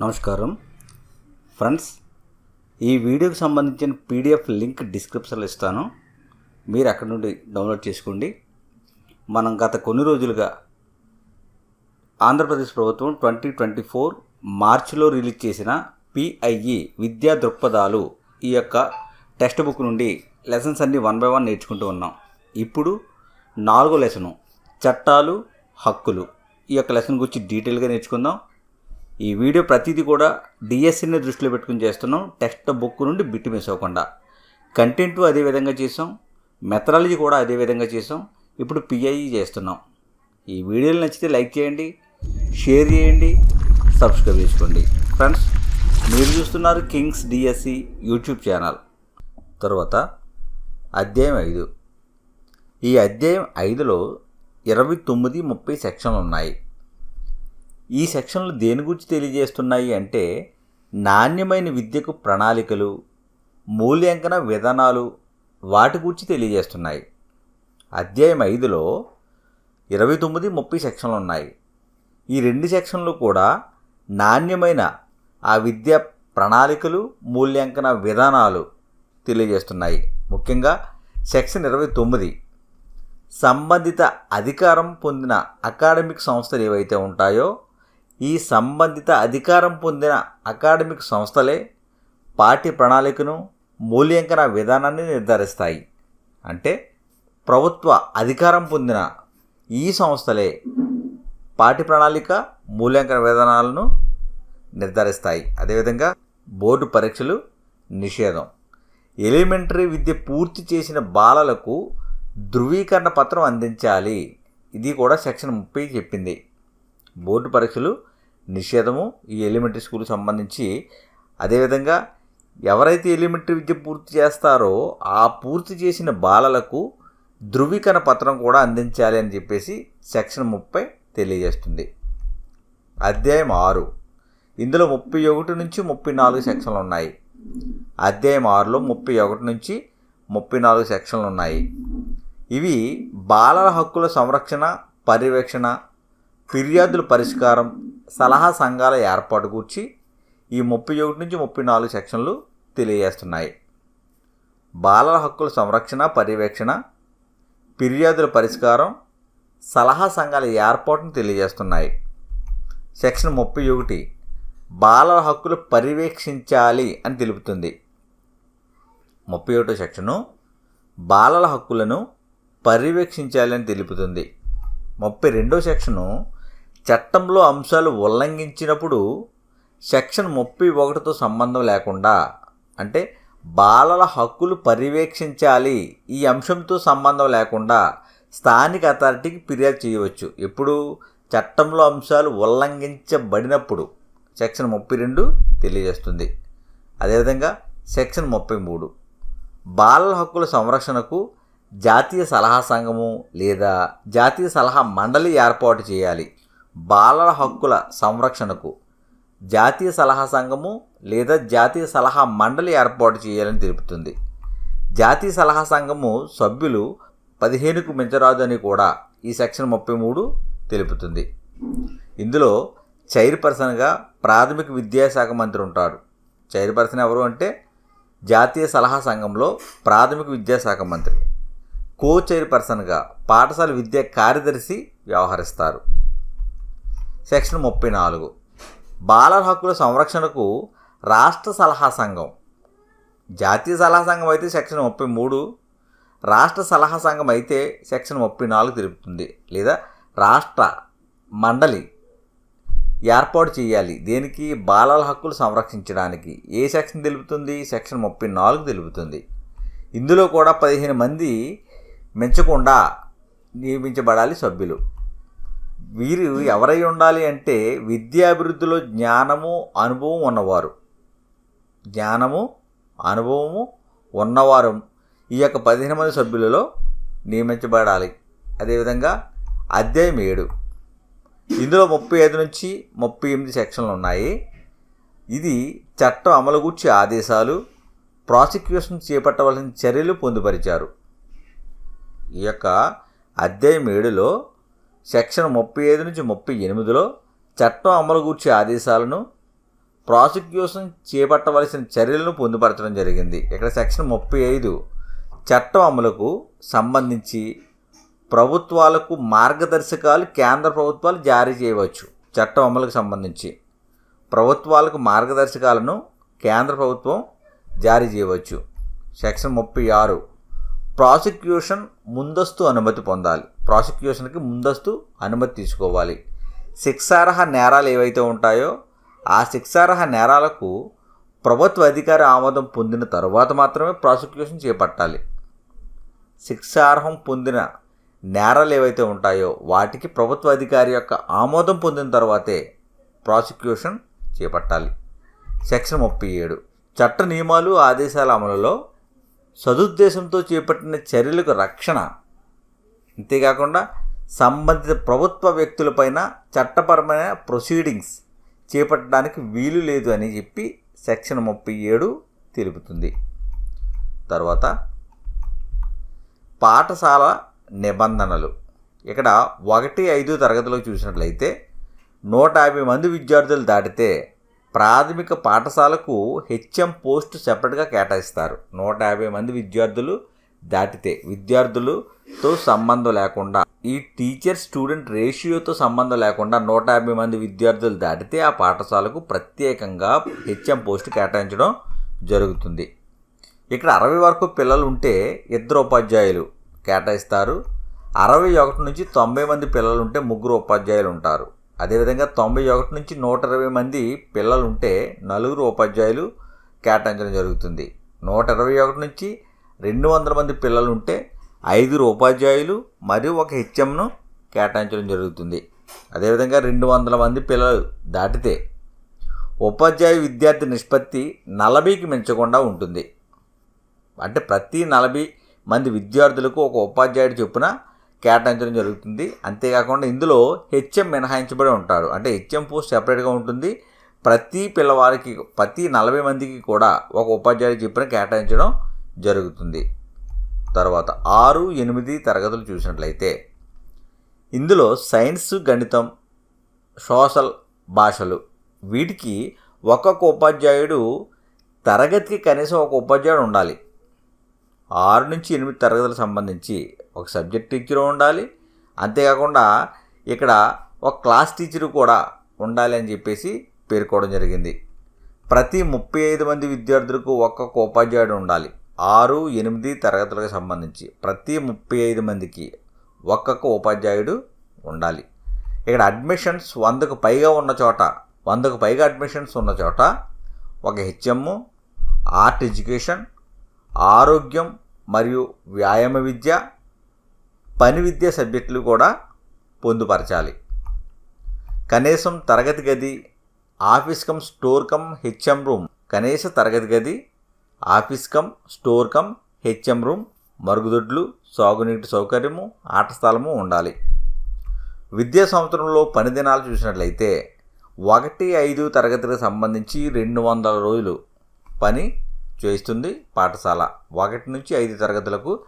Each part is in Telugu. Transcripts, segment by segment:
నమస్కారం. ఫ్రెండ్స్ ఈ వీడియోకి సంబంధించిన పీడిఎఫ్ లింక్ డిస్క్రిప్షన్లో ఇస్తాను. మీరు అక్కడ నుండి డౌన్లోడ్ చేసుకోండి. మనం గత కొన్ని రోజులుగా ఆంధ్రప్రదేశ్ ప్రభుత్వం ట్వంటీ ట్వంటీ ఫోర్ మార్చిలో రిలీజ్ చేసిన పిఐఈ విద్యా దృక్పథాలు ఈ యొక్క టెక్స్ట్ బుక్ నుండి లెసన్స్ అన్ని వన్ బై వన్ నేర్చుకుంటూ ఉన్నాం. ఇప్పుడు నాలుగో లెసను చట్టాలు హక్కులు ఈ యొక్క లెసన్ గురించి డీటెయిల్గా నేర్చుకుందాం. ఈ వీడియో ప్రతిదీ కూడా డిఎస్సిని దృష్టిలో పెట్టుకుని చేస్తున్నాం. టెక్స్ట్ బుక్ నుండి బిట్ మిస్ అవ్వకుండా. కంటెంట్ అదే విధంగా చేసాం. మెథడాలజీ కూడా అదే విధంగా చేసాం. ఇప్పుడు పిఐఈ చేస్తున్నాం. ఈ వీడియోలు నచ్చితే లైక్ చేయండి షేర్ చేయండి సబ్స్క్రైబ్ చేసుకోండి. ఫ్రెండ్స్ మీరు చూస్తున్నారు కింగ్స్ డిఎస్సి యూట్యూబ్ ఛానల్ తర్వాత అధ్యాయం ఐదు. ఈ అధ్యాయం ఐదులో ఇరవై తొమ్మిది ముప్పై సెక్షన్లు ఉన్నాయి. ఈ సెక్షన్లు దేని గురించి తెలియజేస్తున్నాయి అంటే నాణ్యమైన విద్యకు ప్రణాళికలు మూల్యాంకన విధానాలు వాటి గురించి తెలియజేస్తున్నాయి. అధ్యాయం ఐదులో ఇరవై తొమ్మిది ముప్పై సెక్షన్లు ఉన్నాయి. ఈ రెండు సెక్షన్లు కూడా నాణ్యమైన ఆ విద్యా ప్రణాళికలు మూల్యాంకన విధానాలు తెలియజేస్తున్నాయి. ముఖ్యంగా సెక్షన్ ఇరవై తొమ్మిది సంబంధిత అధికారం పొందిన అకాడమిక్ సంస్థలు ఏవైతే ఉంటాయో ఈ సంబంధిత అధికారం పొందిన అకాడమిక్ సంస్థలే పాఠ్య ప్రణాళికను మూల్యాంకన విధానాన్ని నిర్ధారిస్తాయి. అంటే ప్రభుత్వ అధికారం పొందిన ఈ సంస్థలే పాఠ్య ప్రణాళిక మూల్యాంకన విధానాలను నిర్ధారిస్తాయి. అదేవిధంగా బోర్డు పరీక్షలు నిషేధం. ఎలిమెంటరీ విద్య పూర్తి చేసిన బాలలకు ధృవీకరణ పత్రం అందించాలి. ఇది కూడా సెక్షన్ ముప్పై చెప్పింది. బోర్డు పరీక్షలు నిషేధము ఈ ఎలిమెంటరీ స్కూల్కి సంబంధించి. అదేవిధంగా ఎవరైతే ఎలిమెంటరీ విద్య పూర్తి చేస్తారో ఆ పూర్తి చేసిన బాలలకు ధృవీకరణ పత్రం కూడా అందించాలి అని చెప్పేసి సెక్షన్ ముప్పై తెలియజేస్తుంది. అధ్యాయం ఆరు. ఇందులో ముప్పై ఒకటి నుంచి ముప్పై నాలుగు సెక్షన్లు ఉన్నాయి. అధ్యాయం ఆరులో ముప్పై ఒకటి నుంచి ముప్పై నాలుగు సెక్షన్లు ఉన్నాయి. ఇవి బాలల హక్కుల సంరక్షణ పర్యవేక్షణ ఫిర్యాదుల పరిష్కారం సలహా సంఘాల ఏర్పాటు గురించి ఈ ముప్పై ఒకటి నుంచి ముప్పై నాలుగు సెక్షన్లు తెలియజేస్తున్నాయి. బాలల హక్కుల సంరక్షణ పర్యవేక్షణ ఫిర్యాదుల పరిష్కారం సలహా సంఘాల ఏర్పాటును తెలియజేస్తున్నాయి. సెక్షన్ ముప్పై ఒకటి బాలల హక్కులు పర్యవేక్షించాలి అని తెలుపుతుంది. ముప్పై ఒకటో సెక్షను బాలల హక్కులను పర్యవేక్షించాలి అని తెలుపుతుంది. ముప్పై రెండో సెక్షను చట్టంలో అంశాలు ఉల్లంఘించినప్పుడు సెక్షన్ ముప్పై ఒకటితో సంబంధం లేకుండా అంటే బాలల హక్కులు పర్యవేక్షించాలి ఈ అంశంతో సంబంధం లేకుండా స్థానిక అథారిటీకి ఫిర్యాదు చేయవచ్చు. ఎప్పుడు? చట్టంలో అంశాలు ఉల్లంఘించబడినప్పుడు సెక్షన్ ముప్పై రెండు తెలియజేస్తుంది. అదేవిధంగా సెక్షన్ ముప్పై మూడు బాలల హక్కుల సంరక్షణకు జాతీయ సలహా సంఘము లేదా జాతీయ సలహా మండలి ఏర్పాటు చేయాలి. బాలల హక్కుల సంరక్షణకు జాతీయ సలహా సంఘము లేదా జాతీయ సలహా మండలి ఏర్పాటు చేయాలని తెలుపుతుంది. జాతీయ సలహా సంఘము సభ్యులు పదిహేనుకు మించరాదు అని కూడా ఈ సెక్షన్ ముప్పై మూడు తెలుపుతుంది. ఇందులో చైర్పర్సన్గా ప్రాథమిక విద్యాశాఖ మంత్రి ఉంటాడు. చైర్పర్సన్ ఎవరు అంటే జాతీయ సలహా సంఘంలో ప్రాథమిక విద్యాశాఖ మంత్రి. కో చైర్పర్సన్గా పాఠశాల విద్యా కార్యదర్శి వ్యవహరిస్తారు. సెక్షన్ ముప్పై నాలుగు. బాలల హక్కుల సంరక్షణకు రాష్ట్ర సలహా సంఘం. జాతీయ సలహా సంఘం అయితే సెక్షన్ ముప్పై మూడు. రాష్ట్ర సలహా సంఘం అయితే సెక్షన్ ముప్పై నాలుగు తెలుపుతుంది లేదా రాష్ట్ర మండలి ఏర్పాటు చేయాలి. దేనికి? బాలల హక్కులు సంరక్షించడానికి. ఏ సెక్షన్ తెలుపుతుంది? సెక్షన్ ముప్పై నాలుగు తెలుపుతుంది. ఇందులో కూడా పదిహేను మంది మించకుండా నియమించబడాలి సభ్యులు. వీరు ఎవరై ఉండాలి అంటే విద్యాభివృద్ధిలో జ్ఞానము అనుభవం ఉన్నవారు. జ్ఞానము అనుభవము ఉన్నవారు ఈ యొక్క పదిహేను మంది సభ్యులలో నియమించబడాలి. అదేవిధంగా అధ్యాయం ఏడు. ఇందులో ముప్పై ఐదు నుంచి ముప్పై ఎనిమిది సెక్షన్లు ఉన్నాయి. ఇది చట్టం అమలు గుర్చి ఆదేశాలు ప్రాసిక్యూషన్ చేపట్టవలసిన చర్యలు పొందుపరిచారు. ఈ యొక్క అధ్యాయం ఏడులో సెక్షన్ ముప్పై ఐదు నుంచి ముప్పై ఎనిమిదిలో చట్టం అమలు గూర్చే ఆదేశాలను ప్రాసిక్యూషన్ చేపట్టవలసిన చర్యలను పొందుపరచడం జరిగింది. ఇక్కడ సెక్షన్ ముప్పై ఐదు చట్టం అమలుకు సంబంధించి ప్రభుత్వాలకు మార్గదర్శకాలు కేంద్ర ప్రభుత్వాలు జారీ చేయవచ్చు. చట్టం అమలుకు సంబంధించి ప్రభుత్వాలకు మార్గదర్శకాలను కేంద్ర ప్రభుత్వం జారీ చేయవచ్చు. సెక్షన్ ముప్పై ఆరు ప్రాసిక్యూషన్ ముందస్తు అనుమతి పొందాలి. ప్రాసిక్యూషన్కి ముందస్తు అనుమతి తీసుకోవాలి. శిక్షార్హ నేరాలు ఏవైతే ఉంటాయో ఆ శిక్షార్హ నేరాలకు ప్రభుత్వ అధికారి ఆమోదం పొందిన తరువాత మాత్రమే ప్రాసిక్యూషన్ చేపట్టాలి. శిక్షార్హం పొందిన నేరాలు ఏవైతే ఉంటాయో వాటికి ప్రభుత్వ అధికారి యొక్క ఆమోదం పొందిన తర్వాతే ప్రాసిక్యూషన్ చేపట్టాలి. సెక్షన్ ముప్పై ఏడు. చట్ట నియమాలు ఆదేశాల అమలులో సదుద్దేశంతో చేపట్టిన చర్యలకు రక్షణ అంతేకాకుండా సంబంధిత ప్రభుత్వ వ్యక్తులపైన చట్టపరమైన ప్రొసీడింగ్స్ చేపట్టడానికి వీలు లేదు అని చెప్పి సెక్షన్ ముప్పై ఏడు తెలుపుతుంది. తర్వాత పాఠశాల నిబంధనలు. ఇక్కడ ఒకటి ఐదు తరగతిలో చూసినట్లయితే నూట యాభై మంది విద్యార్థులు దాటితే ప్రాథమిక పాఠశాలకు హెచ్ఎం పోస్ట్ సెపరేట్గా కేటాయిస్తారు. నూట యాభై మంది విద్యార్థులు దాటితే విద్యార్థులతో సంబంధం లేకుండా ఈ టీచర్ స్టూడెంట్ రేషియోతో సంబంధం లేకుండా నూట యాభై మంది విద్యార్థులు దాటితే ఆ పాఠశాలకు ప్రత్యేకంగా హెచ్ఎం పోస్ట్ కేటాయించడం జరుగుతుంది. ఇక్కడ అరవై వరకు పిల్లలు ఉంటే ఇద్దరు ఉపాధ్యాయులు కేటాయిస్తారు. అరవై ఒకటి నుంచి తొంభై మంది పిల్లలు ఉంటే ముగ్గురు ఉపాధ్యాయులు ఉంటారు. అదేవిధంగా తొంభై ఒకటి నుంచి నూట ఇరవై మంది పిల్లలు ఉంటే నలుగురు ఉపాధ్యాయులు కేటాయించడం జరుగుతుంది. నూట ఇరవై ఒకటి నుంచి రెండు వందల మంది పిల్లలు ఉంటే ఐదుగురు ఉపాధ్యాయులు మరియు ఒక హెచ్ఎంను కేటాయించడం జరుగుతుంది. అదేవిధంగా రెండు వందల మంది పిల్లలు దాటితే ఉపాధ్యాయ విద్యార్థి నిష్పత్తి నలభైకి మించకుండా ఉంటుంది. అంటే ప్రతి నలభై మంది విద్యార్థులకు ఒక ఉపాధ్యాయుడు చొప్పున కేటాయించడం జరుగుతుంది. అంతేకాకుండా ఇందులో హెచ్ఎం మినహాయించబడి ఉంటాడు అంటే హెచ్ఎం పోస్ట్ సెపరేట్గా ఉంటుంది. ప్రతి పిల్లవారికి ప్రతి నలభై మందికి కూడా ఒక ఉపాధ్యాయుడు చెప్పిన కేటాయించడం జరుగుతుంది. తర్వాత ఆరు ఎనిమిది తరగతులు చూసినట్లయితే ఇందులో సైన్స్ గణితం సోషల్ భాషలు వీటికి ఒక్కొక్క ఉపాధ్యాయుడు తరగతికి కనీసం ఒక ఉపాధ్యాయుడు ఉండాలి. ఆరు నుంచి ఎనిమిది తరగతులకు సంబంధించి ఒక సబ్జెక్ట్ టీచర్ ఉండాలి. అంతేకాకుండా ఇక్కడ ఒక క్లాస్ టీచర్ కూడా ఉండాలి అని చెప్పేసి పేర్కోవడం జరిగింది. ప్రతి ముప్పై ఐదు మంది విద్యార్థులకు ఒక్కొక్క ఉపాధ్యాయుడు ఉండాలి. ఆరు ఎనిమిది తరగతులకు సంబంధించి ప్రతి ముప్పై ఐదు మందికి ఒక్కొక్క ఉపాధ్యాయుడు ఉండాలి. ఇక్కడ అడ్మిషన్స్ వందకు పైగా ఉన్న చోట వందకు పైగా అడ్మిషన్స్ ఉన్న చోట ఒక హెచ్ఎమ్ ఆర్ట్ ఎడ్యుకేషన్ ఆరోగ్యం మరియు వ్యాయామ విద్య పని విద్య సబ్జెక్టులు కూడా పొందుపరచాలి. కనీసం తరగతి గది office cum store cum HM room కనీస తరగతి గది office cum store cum HM room మరుగుదొడ్లు సాగునీటి సౌకర్యము ఆట స్థలము ఉండాలి. విద్యా సంవత్సరంలో పని దినాలు చూసినట్లయితే ఒకటి ఐదు తరగతికి సంబంధించి రెండు వందల రోజులు పని చేస్తుంది పాఠశాల. ఒకటి నుంచి ఐదు తరగతులకు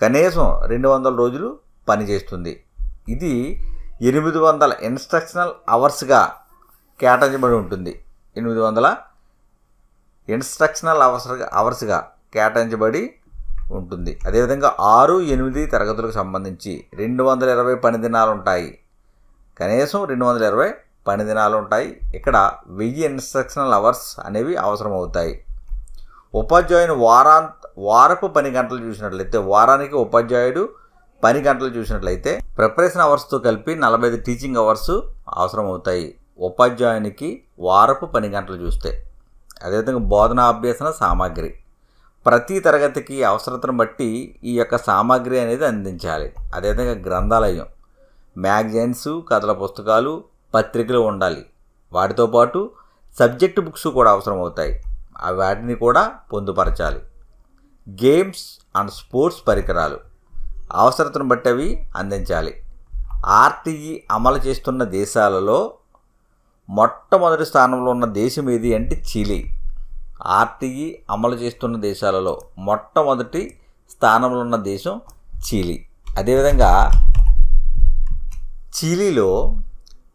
కనీసం రెండు వందల రోజులు పనిచేస్తుంది ఇది ఎనిమిది వందల ఇన్స్ట్రక్షనల్ అవర్స్గా కేటాయించబడి ఉంటుంది. ఎనిమిది వందల ఇన్స్ట్రక్షనల్ అవర్స్ అవర్స్గా కేటాయించబడి ఉంటుంది. అదేవిధంగా ఆరు ఎనిమిది తరగతులకు సంబంధించి రెండు వందల ఇరవై పని దినాలు ఉంటాయి కనీసం రెండు వందల ఇరవై పని దినాలు ఉంటాయి ఇక్కడ వెయ్యి ఇన్స్ట్రక్షనల్ అవర్స్ అనేవి అవసరం అవుతాయి ఉపాధ్యాయుని వారాంత వారపు పని గంటలు చూసినట్లయితే వారానికి ఉపాధ్యాయుడు పని గంటలు చూసినట్లయితే ప్రిపరేషన్ అవర్స్తో కలిపి నలభై ఐదు టీచింగ్ అవర్స్ అవసరం అవుతాయి ఉపాధ్యాయునికి వారపు పని గంటలు చూస్తే. అదేవిధంగా బోధనా అభ్యసన సామాగ్రి. ప్రతి తరగతికి అవసరతను బట్టి ఈ యొక్క సామాగ్రి అనేది అందించాలి. అదేవిధంగా గ్రంథాలయం. మ్యాగజైన్స్ కథల పుస్తకాలు పత్రికలు ఉండాలి. వాటితో పాటు సబ్జెక్ట్ బుక్స్ కూడా అవసరం అవుతాయి వాటిని కూడా పొందుపరచాలి. గేమ్స్ అండ్ స్పోర్ట్స్ పరికరాలు అవసరతను బట్టి అవి అందించాలి. ఆర్టీఈ అమలు చేస్తున్న దేశాలలో మొట్టమొదటి స్థానంలో ఉన్న దేశం ఏది అంటే చిలీ. ఆర్టీఈ అమలు చేస్తున్న దేశాలలో మొట్టమొదటి స్థానంలో ఉన్న దేశం చిలీ. అదేవిధంగా చిలీలో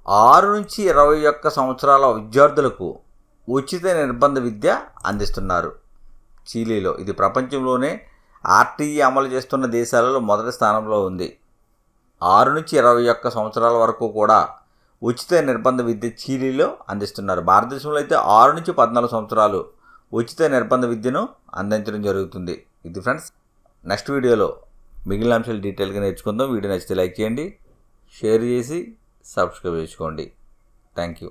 ఆరు నుంచి ఇరవై ఒక్క సంవత్సరాల విద్యార్థులకు ఉచిత నిర్బంధ విద్య అందిస్తున్నారు. చిలీలో ఇది ప్రపంచంలోనే ఆర్టీఈ అమలు చేస్తున్న దేశాలలో మొదటి స్థానంలో ఉంది. ఆరు నుంచి ఇరవై ఒక్క సంవత్సరాల వరకు కూడా ఉచిత నిర్బంధ విద్య చీలీలో అందిస్తున్నారు. భారతదేశంలో అయితే ఆరు నుంచి పద్నాలుగు సంవత్సరాలు ఉచిత నిర్బంధ విద్యను అందించడం జరుగుతుంది. ఇది ఫ్రెండ్స్ నెక్స్ట్ వీడియోలో మిగిలిన అంశాలు డీటెయిల్గా నేర్చుకుందాం. వీడియో నచ్చితే లైక్ చేయండి షేర్ చేసి సబ్స్క్రైబ్ చేసుకోండి. Thank you.